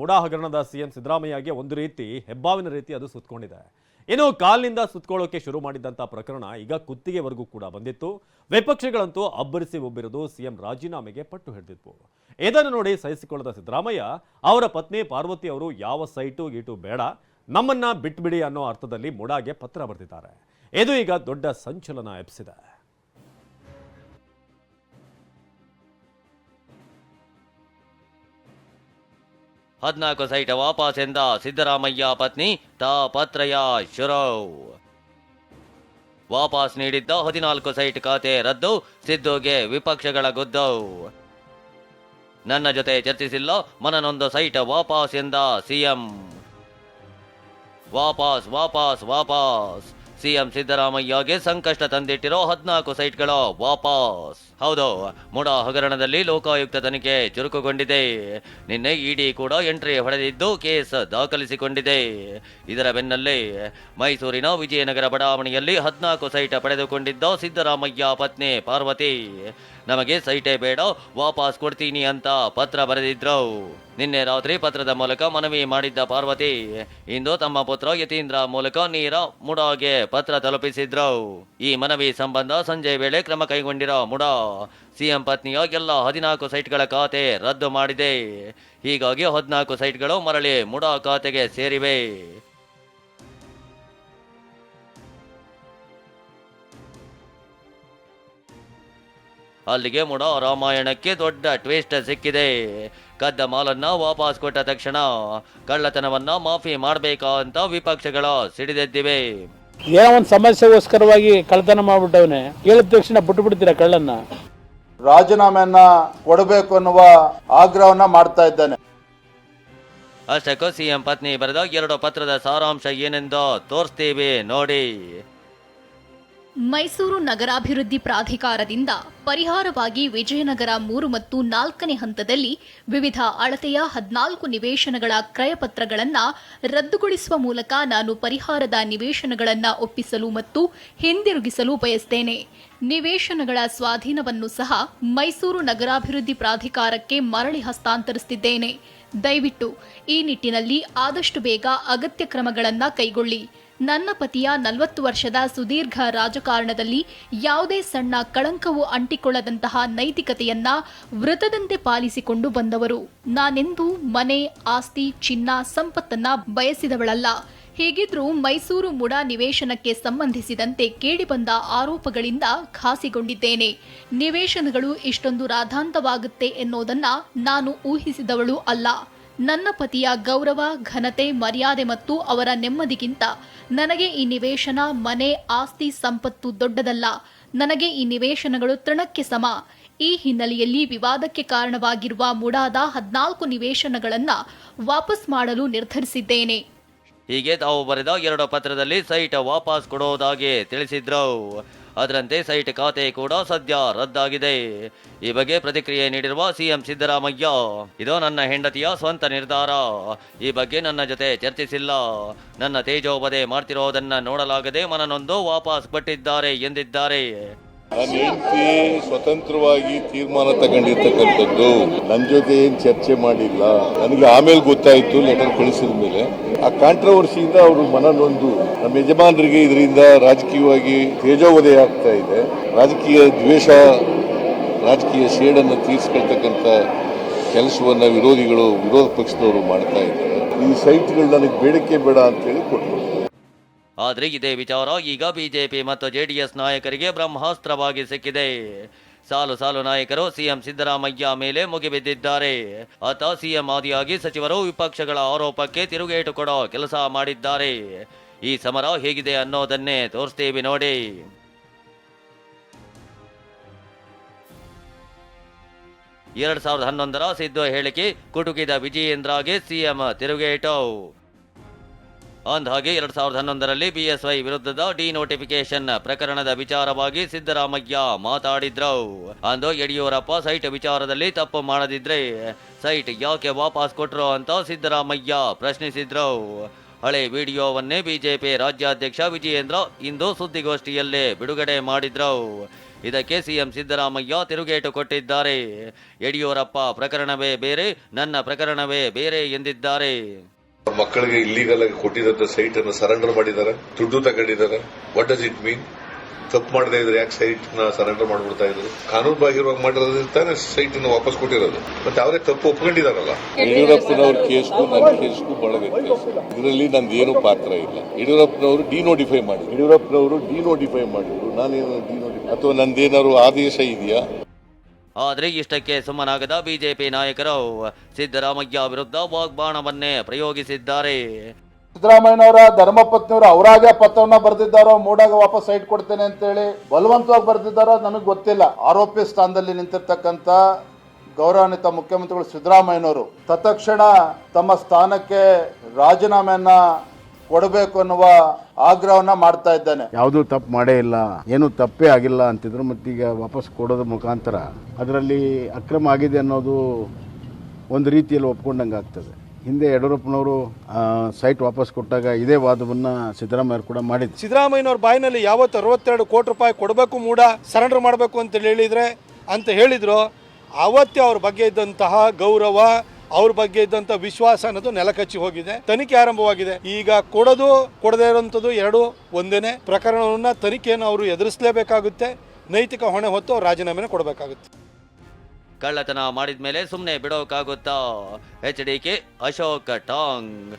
ಮುಡಾ ಹಗರಣದ ಸಿಎಂ ಸಿದ್ದರಾಮಯ್ಯಗೆ ಒಂದು ರೀತಿ ಹೆಬ್ಬಾವಿನ ರೀತಿ ಅದು ಸುತ್ತಕೊಂಡಿದೆ ಏನೋ ಕಾಲ್ನಿಂದ ಸುತ್ತಕೊಳ್ಳೋಕೆ ಶುರು ಮಾಡಿದ್ದಂಥ ಪ್ರಕರಣ ಈಗ ಕುತ್ತಿಗೆವರೆಗೂ ಕೂಡ ಬಂದಿತ್ತು. ವಿಪಕ್ಷಗಳಂತೂ ಅಬ್ಬರಿಸಿ ಒಬ್ಬಿರೋದು ಸಿಎಂ ರಾಜೀನಾಮೆಗೆ ಪಟ್ಟು ಹಿಡಿದಿದ್ವು ಇದನ್ನು ನೋಡಿ ಸಹಿಸಿಕೊಳ್ಳದ ಸಿದ್ದರಾಮಯ್ಯ, ಅವರ ಪತ್ನಿ ಪಾರ್ವತಿ ಅವರು ಯಾವ ಸೈಟು ಗೀಟು ಬೇಡ, ನಮ್ಮನ್ನ ಬಿಟ್ಬಿಡಿ ಅನ್ನೋ ಅರ್ಥದಲ್ಲಿ ಮುಡಾಗೆ ಪತ್ರ ಬರೆದಿದ್ದಾರೆ. ಇದು ಈಗ ದೊಡ್ಡ ಸಂಚಲನ ಎಬ್ಸಿದೆ ಹದಿನಾಲ್ಕು ಸೈಟ್ ವಾಪಸ್ ಎಂದ ಸಿದ್ದರಾಮಯ್ಯ ಪತ್ನಿ ತಾಪತ್ರಯ ಶುರವ್ ವಾಪಸ್ ನೀಡಿದ್ದ ಹದಿನಾಲ್ಕು ಸೈಟ್ ಖಾತೆ ರದ್ದು, ಸಿದ್ದುಗೆ ವಿಪಕ್ಷಗಳ ಗುದ್ದು. ನನ್ನ ಜೊತೆ ಚರ್ಚಿಸಿಲ್ಲ, ಮನನೊಂದು ಸೈಟ್ ವಾಪಸ್ ಎಂದ ಸಿಎಂ. ವಾಪಸ್ ವಾಪಸ್ ವಾಪಸ್. ಸಿಎಂ ಸಿದ್ದರಾಮಯ್ಯಗೆ ಸಂಕಷ್ಟ ತಂದಿಟ್ಟಿರೋ ಹದಿನಾಲ್ಕು ಸೈಟ್ಗಳ ವಾಪಸ್. ಹೌದು, ಮೋಡ ಹಗರಣದಲ್ಲಿ ಲೋಕಾಯುಕ್ತ ತನಿಖೆ ಚುರುಕುಗೊಂಡಿದೆ. ನಿನ್ನೆ ಇಡಿ ಕೂಡ ಎಂಟ್ರಿ ಹೊಡೆದಿದ್ದು ಕೇಸ್ ದಾಖಲಿಸಿಕೊಂಡಿದೆ. ಇದರ ಬೆನ್ನಲ್ಲೇ ಮೈಸೂರಿನ ವಿಜಯನಗರ ಬಡಾವಣೆಯಲ್ಲಿ ಹದಿನಾಲ್ಕು ಸೈಟ್ ಪಡೆದುಕೊಂಡಿದ್ದ ಸಿದ್ದರಾಮಯ್ಯ ಪತ್ನಿ ಪಾರ್ವತಿ. ನಮಗೆ ಸೈಟೇ ಬೇಡ, ವಾಪಸ್ ಕೊಡ್ತೀನಿ ಅಂತ ಪತ್ರ ಬರೆದಿದ್ರು. ನಿನ್ನೆ ರಾತ್ರಿ ಪತ್ರದ ಮೂಲಕ ಮನವಿ ಮಾಡಿದ್ದ ಪಾರ್ವತಿ, ಇಂದು ತಮ್ಮ ಪುತ್ರ ಯತೀಂದ್ರ ಮೂಲಕ ನೀರ ಮುಡಾಗೆ ಪತ್ರ ತಲುಪಿಸಿದ್ರು. ಈ ಮನವಿ ಸಂಬಂಧ ಸಂಜೆ ವೇಳೆ ಕ್ರಮ ಕೈಗೊಂಡಿರೋ ಮುಡಾ, ಸಿಎಂ ಪತ್ನಿಯ ಎಲ್ಲ ಹದಿನಾಲ್ಕು ಸೈಟ್ಗಳ ಖಾತೆ ರದ್ದು ಮಾಡಿದೆ. ಹೀಗಾಗಿ ಹದಿನಾಲ್ಕು ಸೈಟ್ಗಳು ಮರಳಿ ಮುಡಾ ಖಾತೆಗೆ ಸೇರಿವೆ. ಅಲ್ಲಿಗೆ ಮೂಡ ರಾಮಾಯಣಕ್ಕೆ ದೊಡ್ಡ ಟ್ವಿಸ್ಟ್ ಸಿಕ್ಕಿದೆ. ಕದ್ದ ಮಾಲನ್ನ ವಾಪಸ್ ಕೊಟ್ಟ ತಕ್ಷಣ ಕಳ್ಳತನವನ್ನ ಮಾಫಿ ಮಾಡ್ಬೇಕಾ ಅಂತ ವಿಪಕ್ಷಗಳ ಸಿಡಿದೆದ್ದಿವೆ. ಏನೋ ಒಂದು ಸಮಸ್ಯೆಗೋಸ್ಕರವಾಗಿ ಕಳ್ಳತನ ಮಾಡ್ಬಿಟ್ಟವನೆ. ಹೇಳಿದ ತಕ್ಷಣ ಬಿಟ್ಟು ಬಿಡ್ತೀರಾ ಕಳ್ಳನ್ನ? ರಾಜೀನಾಮೆಯನ್ನ ಕೊಡಬೇಕು ಅನ್ನುವ ಆಗ್ರಹವನ್ನ ಮಾಡ್ತಾ ಇದ್ದಾನೆ. ಅಷ್ಟಕ್ಕೂ ಸಿಎಂ ಪತ್ನಿ ಬರೆದ ಎರಡು ಪತ್ರದ ಸಾರಾಂಶ ಏನೆಂದು ತೋರಿಸ್ತೀವಿ ನೋಡಿ. ಮೈಸೂರು ನಗರಾಭಿವೃದ್ಧಿ ಪ್ರಾಧಿಕಾರದಿಂದ ಪರಿಹಾರವಾಗಿ ವಿಜಯನಗರ ಮೂರು ಮತ್ತು ನಾಲ್ಕನೇ ಹಂತದಲ್ಲಿ ವಿವಿಧ ಅಳತೆಯ ಹದಿನಾಲ್ಕು ನಿವೇಶನಗಳ ಕ್ರಯಪತ್ರಗಳನ್ನು ರದ್ದುಗೊಳಿಸುವ ಮೂಲಕ ನಾನು ಪರಿಹಾರದ ನಿವೇಶನಗಳನ್ನು ಒಪ್ಪಿಸಲು ಮತ್ತು ಹಿಂದಿರುಗಿಸಲು ಬಯಸ್ತೇನೆ. ನಿವೇಶನಗಳ ಸ್ವಾಧೀನವನ್ನು ಸಹ ಮೈಸೂರು ನಗರಾಭಿವೃದ್ಧಿ ಪ್ರಾಧಿಕಾರಕ್ಕೆ ಮರಳಿ ಹಸ್ತಾಂತರಿಸುತ್ತಿದ್ದೇನೆ. ದಯವಿಟ್ಟು ಈ ನಿಟ್ಟಿನಲ್ಲಿ ಆದಷ್ಟು ಬೇಗ ಅಗತ್ಯ ಕ್ರಮಗಳನ್ನು ಕೈಗೊಳ್ಳಿ. ನನ್ನ ಪತಿಯ ನಲವತ್ತು ವರ್ಷದ ಸುದೀರ್ಘ ರಾಜಕಾರಣದಲ್ಲಿ ಯಾವುದೇ ಸಣ್ಣ ಕಳಂಕವು ಅಂಟಿಕೊಳ್ಳದಂತಹ ನೈತಿಕತೆಯನ್ನ ವೃತದಂತೆ ಪಾಲಿಸಿಕೊಂಡು ಬಂದವರು. ನಾನೆಂದು ಮನೆ, ಆಸ್ತಿ, ಚಿನ್ನ, ಸಂಪತ್ತನ್ನ ಬಯಸಿದವಳಲ್ಲ. ಹೀಗಿದ್ರೂ ಮೈಸೂರು ಮುಡಾ ನಿವೇಶನಕ್ಕೆ ಸಂಬಂಧಿಸಿದಂತೆ ಕೇಳಿಬಂದ ಆರೋಪಗಳಿಂದ ಖಾಸಿಗೊಂಡಿದ್ದೇನೆ. ನಿವೇಶನಗಳು ಇಷ್ಟೊಂದು ರಾಧಾಂತವಾಗುತ್ತೆ ಎನ್ನುವುದನ್ನ ನಾನು ಊಹಿಸಿದವಳು ಅಲ್ಲ. ನನ್ನ ಪತಿಯ ಗೌರವ, ಘನತೆ, ಮರ್ಯಾದೆ ಮತ್ತು ಅವರ ನೆಮ್ಮದಿಗಿಂತ ನನಗೆ ಈ ನಿವೇಶನ ಮನೆ, ಆಸ್ತಿ, ಸಂಪತ್ತು ದೊಡ್ಡದಲ್ಲ. ನನಗೆ ಈ ನಿವೇಶನಗಳು ತೃಣಕ್ಕೆ ಸಮ. ಈ ಹಿನ್ನೆಲೆಯಲ್ಲಿ ವಿವಾದಕ್ಕೆ ಕಾರಣವಾಗಿರುವ ಮುಡಾದ ಹದಿನಾಲ್ಕು ನಿವೇಶನಗಳನ್ನು ವಾಪಸ್ ಮಾಡಲು ನಿರ್ಧರಿಸಿದ್ದೇನೆ. ಹೀಗೆ ತಾವು ಬರೆದ ಎರಡು ಪತ್ರದಲ್ಲಿ ಸೈಟ್ ವಾಪಸ್ ಕೊಡೋದಾಗಿ ತಿಳಿಸಿದ್ರು. ಅದರಂತೆ ಸೈಟ್ ಖಾತೆ ಕೂಡ ಸದ್ಯ ರದ್ದಾಗಿದೆ. ಈ ಬಗ್ಗೆ ಪ್ರತಿಕ್ರಿಯೆ ನೀಡಿರುವ ಸಿಎಂ ಸಿದ್ದರಾಮಯ್ಯ, ಇದು ನನ್ನ ಹೆಂಡತಿಯ ಸ್ವಂತ ನಿರ್ಧಾರ. ಈ ಬಗ್ಗೆ ನನ್ನ ಜೊತೆ ಚರ್ಚಿಸಿಲ್ಲ. ನನ್ನ ತೇಜೋಪದೆ ಮಾಡ್ತಿರೋದನ್ನ ನೋಡಲಾಗದೆ ಮನನೊಂದು ವಾಪಸ್ ಪಟ್ಟಿದ್ದಾರೆ ಎಂದಿದ್ದಾರೆ. ಸ್ವತಂತ್ರವಾಗಿ ತೀರ್ಮಾನ ತಗೊಂಡಿರ್ತಕ್ಕಂಥದ್ದು ನನ್ನ ಜೊತೆ ಏನು ಚರ್ಚೆ ಮಾಡಿಲ್ಲ. ನನಗೆ ಆಮೇಲೆ ಗೊತ್ತಾಯಿತು, ಲೆಟರ್ ಕಳಿಸಿದ ಮೇಲೆ ಆ ಕಾಂಟ್ರವರ್ಸಿಯಿಂದ ಅವರು ಮನನೊಂದು ನಮ್ಮ ಯಜಮಾನರಿಗೆ ಇದರಿಂದ ರಾಜಕೀಯವಾಗಿ ತೇಜೋವಧೆ ಆಗ್ತಾ ಇದೆ. ರಾಜಕೀಯ ದ್ವೇಷ, ರಾಜಕೀಯ ಶೇಡನ್ನು ತೀರಿಸ್ಕೊಳ್ತಕ್ಕಂಥ ಕೆಲಸವನ್ನು ವಿರೋಧಿಗಳು ವಿರೋಧ ಪಕ್ಷದವರು ಮಾಡ್ತಾ ಇದ್ದಾರೆ. ಈ ಸೈಟ್ಗಳು ನನಗೆ ಬೇಡಿಕೆ ಬೇಡ ಅಂತೇಳಿ ಕೊಟ್ಟರು. ಆದರೆ ಇದೇ ವಿಚಾರ ಈಗ ಬಿಜೆಪಿ ಮತ್ತು ಜೆಡಿಎಸ್ ನಾಯಕರಿಗೆ ಬ್ರಹ್ಮಾಸ್ತ್ರವಾಗಿ ಸಿಕ್ಕಿದೆ. ಸಾಲು ಸಾಲು ನಾಯಕರು ಸಿಎಂ ಸಿದ್ದರಾಮಯ್ಯ ಮೇಲೆ ಮುಗಿಬಿದ್ದಿದ್ದಾರೆ. ಆತ ಸಿಎಂ ಆದಿಯಾಗಿ ಸಚಿವರು ವಿಪಕ್ಷಗಳ ಆರೋಪಕ್ಕೆ ತಿರುಗೇಟು ಕೊಡೋ ಕೆಲಸ ಮಾಡಿದ್ದಾರೆ. ಈ ಸಮರ ಹೇಗಿದೆ ಅನ್ನೋದನ್ನೇ ತೋರಿಸ್ತೀವಿ ನೋಡಿ. ಎರಡ್ ಸಾವಿರದ ಹನ್ನೊಂದರ ಸಿದ್ದು ಹೇಳಿಕೆ, ಕುಟುಕಿದ ವಿಜಯೇಂದ್ರಗೆ ಸಿಎಂ ತಿರುಗೇಟು. ಅಂದ್ಹಾಗೆ ಎರಡ್ ಸಾವಿರದ ಹನ್ನೊಂದರಲ್ಲಿ ಬಿಎಸ್ವೈ ವಿರುದ್ಧದ ಡಿ ನೋಟಿಫಿಕೇಶನ್ ಪ್ರಕರಣದ ವಿಚಾರವಾಗಿ ಸಿದ್ದರಾಮಯ್ಯ ಮಾತಾಡಿದ್ರು. ಅಂದು ಯಡಿಯೂರಪ್ಪ ಸೈಟ್ ವಿಚಾರದಲ್ಲಿ ತಪ್ಪು ಮಾಡದಿದ್ರೆ ಸೈಟ್ ಯಾಕೆ ವಾಪಸ್ ಕೊಟ್ರು ಅಂತ ಸಿದ್ದರಾಮಯ್ಯ ಪ್ರಶ್ನಿಸಿದ್ರು. ಹಳೆ ವಿಡಿಯೋವನ್ನೇ ಬಿಜೆಪಿ ರಾಜ್ಯಾಧ್ಯಕ್ಷ ವಿಜಯೇಂದ್ರ ಇಂದು ಸುದ್ದಿಗೋಷ್ಠಿಯಲ್ಲೇ ಬಿಡುಗಡೆ ಮಾಡಿದ್ರು. ಇದಕ್ಕೆ ಸಿಎಂ ಸಿದ್ದರಾಮಯ್ಯ ತಿರುಗೇಟು ಕೊಟ್ಟಿದ್ದಾರೆ. ಯಡಿಯೂರಪ್ಪ, ಪ್ರಕರಣವೇ ಬೇರೆ, ನನ್ನ ಪ್ರಕರಣವೇ ಬೇರೆ ಎಂದಿದ್ದಾರೆ. ಮಕ್ಕಳಿಗೆ ಇಲ್ಲಿಗಲ್ ಆಗಿ ಸೈಟ್ ಅನ್ನು ಸರೆಂಡರ್ ಮಾಡಿದ್ದಾರೆ. ದುಡ್ಡು ತಗೊಂಡಿದ್ದಾರೆ. ವಾಟ್ ಡಸ್ ಇಟ್ ಮೀನ್ ತಪ್ಪು ಮಾಡದೇ ಇದ್ರೆ ಯಾಕೆ ಸೈಟ್ನ ಸರೆಂಡರ್ ಮಾಡ್ಬಿಡ್ತಾ ಇದ್ರು? ಕಾನೂನು ಬಾಹಿರವಾಗಿ ಮಾಡಿರೋದ್ರಿಂದ ತಾನೇ ಸೈಟ್ ಅನ್ನು ವಾಪಸ್ ಕೊಟ್ಟಿರೋದು. ಮತ್ತೆ ಅವರೇ ತಪ್ಪು ಒಪ್ಕೊಂಡಿದಾರಲ್ಲ ಯಡಿಯೂರಪ್ಪನವ್ರ ಕೇಸ್ಗೂ ನನ್ನ ಕೇಸ್ಗೂ ಬಹಳ ವ್ಯತ್ಯಾಸ. ಇದರಲ್ಲಿ ನಂದು ಏನು ಪಾತ್ರ ಇಲ್ಲ. ಯಡಿಯೂರಪ್ಪನವರು ಡಿನೋಟಿಫೈ ಮಾಡಿ ಯಡಿಯೂರಪ್ಪನವರು ಡಿನೋಟಿಫೈ ಮಾಡಿದ್ರು. ನಾನೇನು ಡಿನೋಟಿಫೈ ಅಥವಾ ನಂದೇನಾದ್ರು ಆದೇಶ ಇದೆಯಾ? ಆದರೆ ಇಷ್ಟಕ್ಕೆ ಸುಮ್ಮನಾಗದ ಬಿಜೆಪಿ ನಾಯಕರು. ಸಿದ್ದರಾಮಯ್ಯ ವಿರುದ್ಧ ವಾಗ್ಬಾಣವನ್ನೇ ಪ್ರಯೋಗಿಸಿದ್ದಾರೆ. ಸಿದ್ದರಾಮಯ್ಯನವರ ಧರ್ಮಪತ್ನಿಯವರು ಅವರಾಗೆ ಪತ್ರವನ್ನ ಬರೆದಿದ್ದಾರೋ, ಮೂಡಾಗ ವಾಪಸ್ ಸೈಟ್ ಕೊಡ್ತೇನೆ ಅಂತ ಹೇಳಿ ಬಲವಂತವಾಗಿ ಬರೆದಿದ್ದಾರೋ ನನಗೆ ಗೊತ್ತಿಲ್ಲ. ಆರೋಪಿ ಸ್ಥಾನದಲ್ಲಿ ನಿಂತಿರ್ತಕ್ಕಂಥ ಗೌರವಾನ್ವಿತ ಮುಖ್ಯಮಂತ್ರಿಗಳು ಸಿದ್ದರಾಮಯ್ಯನವರು ತತ್ಕ್ಷಣ ತಮ್ಮ ಸ್ಥಾನಕ್ಕೆ ರಾಜೀನಾಮೆಯನ್ನ ಕೊಡಬೇಕು ಅನ್ನುವ ಆಗ್ರಹವನ್ನ ಮಾಡ್ತಾ ಇದ್ದಾನೆ. ಯಾವುದು ತಪ್ಪು ಮಾಡೇ ಇಲ್ಲ. ಏನು ತಪ್ಪೇ ಆಗಿಲ್ಲ ಅಂತಿದ್ರು ಮತ್ತೀಗ ವಾಪಸ್ ಕೊಡೋದ್ರ ಮುಖಾಂತರ. ಅದರಲ್ಲಿ ಅಕ್ರಮ ಆಗಿದೆ ಅನ್ನೋದು ಒಂದು ರೀತಿಯಲ್ಲಿ ಒಪ್ಕೊಂಡಂಗೆ ಆಗ್ತದೆ ಹಿಂದೆ ಯಡಿಯೂರಪ್ಪನವರು ಸೈಟ್ ವಾಪಸ್ ಕೊಟ್ಟಾಗ ಇದೇ ವಾದವನ್ನ ಸಿದ್ದರಾಮಯ್ಯ ಕೂಡ ಮಾಡಿದ್ರು. ಸಿದ್ದರಾಮಯ್ಯನವ್ರ ಬಾಯಿನಲ್ಲಿ ಯಾವತ್ತು ಅರವತ್ತೆರಡು ಕೋಟಿ ರೂಪಾಯಿ ಕೊಡಬೇಕು ಮೂಡ ಸರೆಂಡರ್ ಮಾಡಬೇಕು ಅಂತ ಹೇಳಿದ್ರೆ, ಅಂತ ಹೇಳಿದ್ರು, ಅವತ್ತೇ ಅವ್ರ ಬಗ್ಗೆ ಇದ್ದಂತಹ ಗೌರವ, ಅವ್ರ ಬಗ್ಗೆ ಇದ್ದಂಥ ವಿಶ್ವಾಸ ಅನ್ನೋದು ನೆಲಕಚ್ಚಿ ಹೋಗಿದೆ. ತನಿಖೆ ಆರಂಭವಾಗಿದೆ. ಈಗ ಕೊಡೋದು, ಕೊಡದೇ ಇರೋಂಥದ್ದು ಎರಡು, ಒಂದೇನೆ. ಪ್ರಕರಣವನ್ನು ತನಿಖೆಯನ್ನು ಅವರು ಎದುರಿಸಲೇಬೇಕಾಗುತ್ತೆ. ನೈತಿಕ ಹೊಣೆ ಹೊತ್ತು ಅವ್ರು ರಾಜೀನಾಮೆನ ಕೊಡಬೇಕಾಗುತ್ತೆ. ಕಳ್ಳತನ ಮಾಡಿದ ಮೇಲೆ ಸುಮ್ಮನೆ ಬಿಡೋಕ್ಕಾಗುತ್ತಾ ಎಚ್ ಡಿ ಕೆ ಅಶೋಕ್ ಟಾಂಗ್.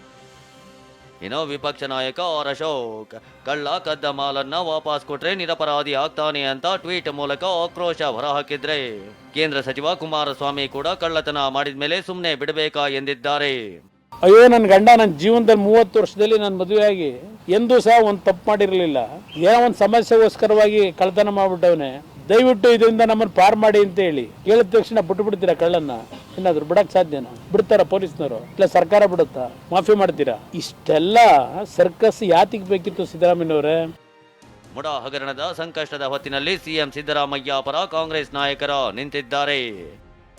ಇನ್ನು ವಿಪಕ್ಷ ನಾಯಕ ಆರ್ ಅಶೋಕ್, ಕಳ್ಳ ಕದ್ದ ಮಾಲನ್ನ ವಾಪಸ್ ಕೊಟ್ರೆ ನಿರಪರಾಧಿ ಆಗ್ತಾನೆ ಅಂತ ಟ್ವೀಟ್ ಮೂಲಕ ಆಕ್ರೋಶ ಹೊರಹಾಕಿದ್ರೆ. ಕೇಂದ್ರ ಸಚಿವ ಕುಮಾರಸ್ವಾಮಿ ಕೂಡ ಕಳ್ಳತನ ಮಾಡಿದ ಮೇಲೆ ಸುಮ್ಮನೆ ಬಿಡಬೇಕಾ ಎಂದಿದ್ದಾರೆ. ಅಯ್ಯೋ ನನ್ನ ಗಂಡ ನನ್ನ ಜೀವನದಲ್ಲಿ ಮೂವತ್ತು ವರ್ಷದಲ್ಲಿ ನಾನು ಮದುವೆಯಾಗಿ, ಎಂದೂ ಸಹ ಒಂದು ತಪ್ಪು ಮಾಡಿರಲಿಲ್ಲ. ಏನೋ ಒಂದು ಸಮಸ್ಯೆಗೋಸ್ಕರವಾಗಿ ಕಳ್ಳತನ ಮಾಡ್ಬಿಟ್ಟವನೆ. ದಯವಿಟ್ಟು ಇದರಿಂದ ನಮ್ಮನ್ನು ಪಾರ್ ಮಾಡಿ ಅಂತ ಹೇಳಿ ಕೇಳಿದ ತಕ್ಷಣ ಬಿಟ್ಟು ಬಿಡ್ತೀರಾ ಕಳ್ಳನ್ನ? ಏನಾದ್ರು ಬಿಡಕ್ ಸಾಧ್ಯನಾ? ಬಿಡ್ತಾರ ಪೊಲೀಸ್ನವರು? ಇಲ್ಲ ಸರ್ಕಾರ ಬಿಡುತ್ತಾ? ಮಾಫಿ ಮಾಡ್ತೀರಾ? ಇಷ್ಟೆಲ್ಲ ಸರ್ಕಸ್ ಯಾತಿಗೆ ಬೇಕಿತ್ತು ಸಿದ್ದರಾಮಯ್ಯನವರೇ? ಮುಡ ಹಗರಣದ ಸಂಕಷ್ಟದ ಹೊತ್ತಿನಲ್ಲಿ ಸಿಎಂ ಸಿದ್ದರಾಮಯ್ಯ ಪರ ಕಾಂಗ್ರೆಸ್ ನಾಯಕರ ನಿಂತಿದ್ದಾರೆ.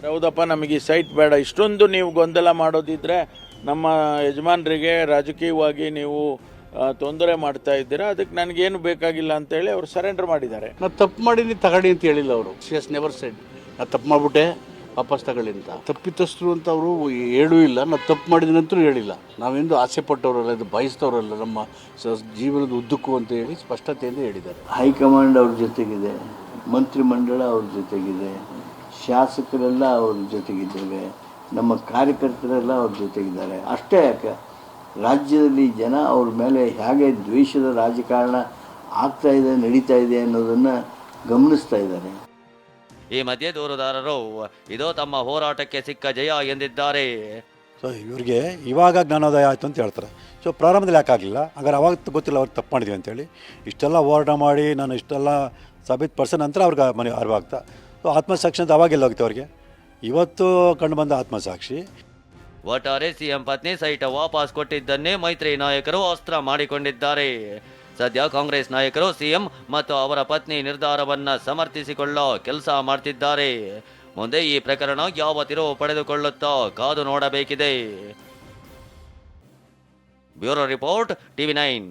ಹೌದಪ್ಪ ನಮಗೆ ಈ ಸೈಟ್ ಬೇಡ. ಇಷ್ಟೊಂದು ನೀವು ಗೊಂದಲ ಮಾಡೋದಿದ್ರೆ ನಮ್ಮ ಯಜಮಾನರಿಗೆ ರಾಜಕೀಯವಾಗಿ ನೀವು ತೊಂದರೆ ಮಾಡ್ತಾ ಇದ್ದೀರಾ? ಅದಕ್ಕೆ ನನಗೇನು ಬೇಕಾಗಿಲ್ಲ ಅಂತೇಳಿ ಅವರು ಸರೆಂಡರ್ ಮಾಡಿದ್ದಾರೆ. ನಾನು ತಪ್ಪು ಮಾಡೀನಿ ತಗೊಳ್ಳಿ ಅಂತ ಹೇಳಿಲ್ಲ ಅವರು. ಎಸ್ ನೆವರ್ ಸೆಡ್ ನಾ ತಪ್ಪು ಮಾಡ್ಬಿಟ್ಟೆ ವಾಪಸ್ ತಗೊಳ್ಳಿ ಅಂತ. ತಪ್ಪಿತಸ್ಥರು ಅಂತ ಅವರು ಹೇಳೂ ಇಲ್ಲ ನಾನು ತಪ್ಪು ಮಾಡಿದನಂತೂ ಹೇಳಿಲ್ಲ. ನಾವೆಂದು ಆಸೆ ಪಟ್ಟವರಲ್ಲ ಇದು ಬಯಸ್ತವರಲ್ಲ ನಮ್ಮ ಸ- ಜೀವನದ ಉದ್ದಕ್ಕೂ ಅಂತ ಹೇಳಿ ಸ್ಪಷ್ಟತೆಯಿಂದ ಹೇಳಿದ್ದಾರೆ. ಹೈಕಮಾಂಡ್ ಅವ್ರ ಜೊತೆಗಿದೆ ಮಂತ್ರಿಮಂಡಲ ಅವ್ರ ಜೊತೆಗಿದೆ ಶಾಸಕರೆಲ್ಲ ಅವ್ರ ಜೊತೆಗಿದ್ದೇವೆ ನಮ್ಮ ಕಾರ್ಯಕರ್ತರೆಲ್ಲ ಅವ್ರ ಜೊತೆಗಿದ್ದಾರೆ. ಅಷ್ಟೇ ಯಾಕೆ? ರಾಜ್ಯದಲ್ಲಿ ಜನ ಅವ್ರ ಮೇಲೆ ಹೇಗೆ ದ್ವೇಷದ ರಾಜಕಾರಣ ಆಗ್ತಾ ಇದೆ ನಡೀತಾ ಇದೆ ಅನ್ನೋದನ್ನು ಗಮನಿಸ್ತಾ ಇದ್ದಾರೆ. ಈ ಮಧ್ಯೆ ದೂರುದಾರರು ಇದೋ ತಮ್ಮ ಹೋರಾಟಕ್ಕೆ ಸಿಕ್ಕ ಜಯ ಎಂದಿದ್ದಾರೆ. ಸೊ ಇವ್ರಿಗೆ ಇವಾಗ ಜ್ಞಾನೋದಯ ಆಯಿತು ಅಂತ ಹೇಳ್ತಾರೆ. ಸೊ ಪ್ರಾರಂಭದಲ್ಲಿ ಯಾಕೆ ಆಗಲಿಲ್ಲ? ಹಾಗಾದ್ರೆ ಅವಾಗ ಗೊತ್ತಿಲ್ಲ ಅವ್ರಿಗೆ ತಪ್ಪು ಮಾಡಿದ್ವಿ ಅಂತೇಳಿ. ಇಷ್ಟೆಲ್ಲ ಹೋರಾಟ ಮಾಡಿ ನಾನು ಇಷ್ಟೆಲ್ಲ ಸಾಬೀತು ಪರ್ಸನ್ ನಂತರ ಅವ್ರಿಗೆ ಮನೆ ಅರಿವಾಗ್ತಾ ಸೊ ಆತ್ಮಸಾಕ್ಷಿ ಅಂತ ಅವಾಗೆಲ್ಲ ಹೋಗುತ್ತೆ ಅವ್ರಿಗೆ? ಇವತ್ತು ಕಂಡು ಬಂದ ಆತ್ಮಸಾಕ್ಷಿ ಒಟ್ಟಾರೆ ಸಿಎಂ ಪತ್ನಿ ಸೈಟ್ ವಾಪಸ್ ಕೊಟ್ಟಿದ್ದನ್ನೇ ಮೈತ್ರಿ ನಾಯಕರು ಅಸ್ತ್ರ ಮಾಡಿಕೊಂಡಿದ್ದಾರೆ. ಸದ್ಯ ಕಾಂಗ್ರೆಸ್ ನಾಯಕರು ಸಿಎಂ ಮತ್ತು ಅವರ ಪತ್ನಿ ನಿರ್ಧಾರವನ್ನ ಸಮರ್ಥಿಸಿಕೊಳ್ಳೋ ಕೆಲಸ ಮಾಡ್ತಿದ್ದಾರೆ. ಮುಂದೆ ಈ ಪ್ರಕರಣ ಯಾವ ತಿರುವು ಪಡೆದುಕೊಳ್ಳುತ್ತೋ ಕಾದು ನೋಡಬೇಕಿದೆ. Bureau report TV nine.